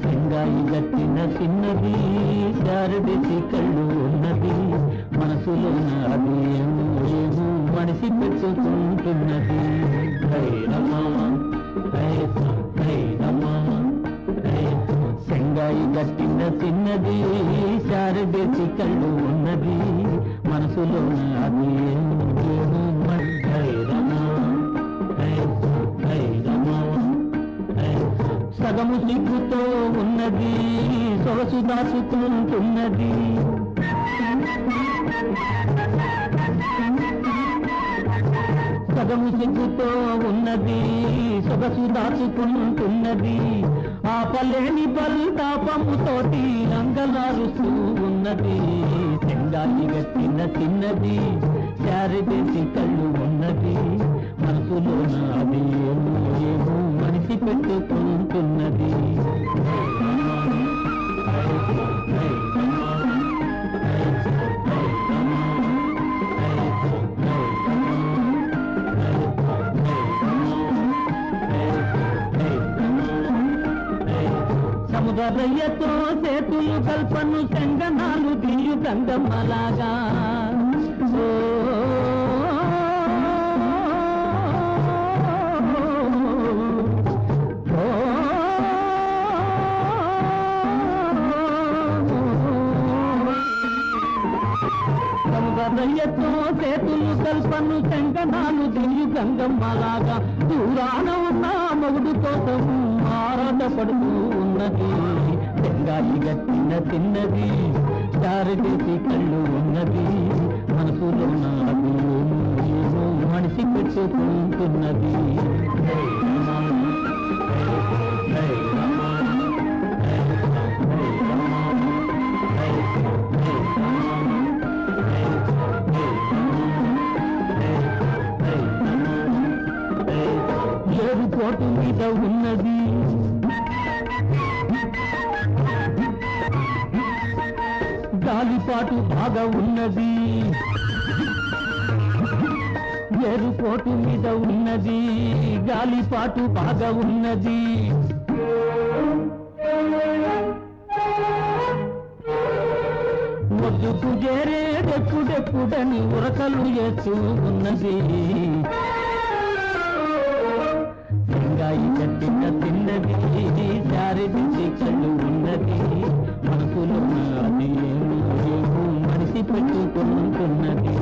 సింగాయి గట్టిన చిన్నది జారడేసి కళ్ళు ఉన్నది మనసులో నాది ఏమో మనిషి పెట్టుకుంటున్నది సింగాయి గట్టిన చిన్నది జారడేసి కళ్ళు ఉన్నది మనసులో నాది ఏమో సగము సిగ్గుతో ఉన్నది సొగసు దాచుకుంటున్నది. సగము సిగ్గుతో ఉన్నది సొగసు దాచుకుంటున్నది. ఆ పల్లెని బల్తాపముతోటి రంగలారుస్తూ ఉన్నది. చెంగాలి గట్టిన చిన్నది శారీ కళ్ళు ఉన్నది. మార్పులు నావి ఏమో మనిషి పెట్టుకుంటున్నది. సముద్రయ్యతో సేతులు కల్పను సంగనాలు తీరు గంధం అలాగా కావ్యతో చేతులు కల్పను కంకణాలు దిగి గంగమ్మలాగా. దూరాన ఉన్న మొగుడు కోసం ఆరాటపడుతూ ఉన్నది. గంగాయి గట్టిన తిన్నది. జారదేసి కళ్ళు ఉన్నది. మనసులో నాకు మనిషి పెట్టుకుంటున్నది. ఏడు మీద ఉన్నది. గాలిపాటు బాగా ఉన్నది. ఎరుపోటు మీద ఉన్నది. గాలిపాటు బాగా ఉన్నది. మొద్దుకు చేరే డెప్పుడెప్పుడని ఉరకలు చేస్తూ ఉన్నది. వంకాయ కట్టిన తిన్నది. చారిది కళ్ళు ఉన్నది. మనసులో అది మనిషి పెట్టుకుంటున్నది.